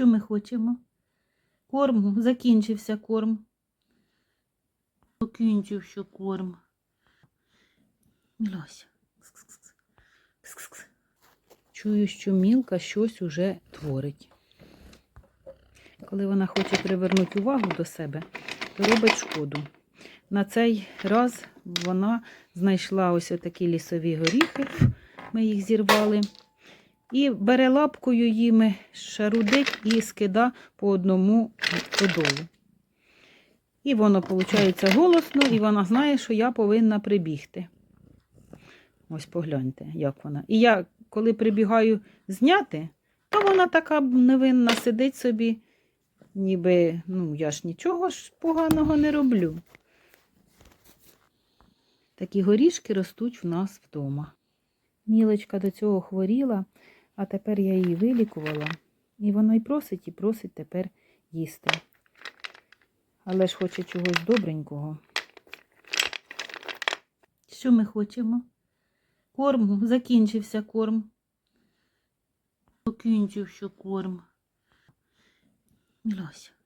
Що ми хочемо? Корму, закінчився корм. Закінчився корм. Кс-кс-кс. Чую, що мілка щось уже творить. Коли вона хоче привернути увагу до себе, то робить шкоду. На цей раз вона знайшла ось такі лісові горіхи, ми їх зірвали, і бере лапкою їми, шарудить і скида по одному додолу. І воно, виходить, голосно, і вона знає, що я повинна прибігти. Ось погляньте, як вона. І я, коли прибігаю зняти, то вона така невинна сидить собі, ніби ну, я ж нічого ж поганого не роблю. Такі горішки ростуть в нас вдома. Мілочка до цього хворіла, а тепер я її вилікувала, і вона й просить, і просить тепер їсти. Але ж хоче чогось добренького. Що ми хочемо? Корму, закінчився корм. Закінчився корм. Кс-кс-кс.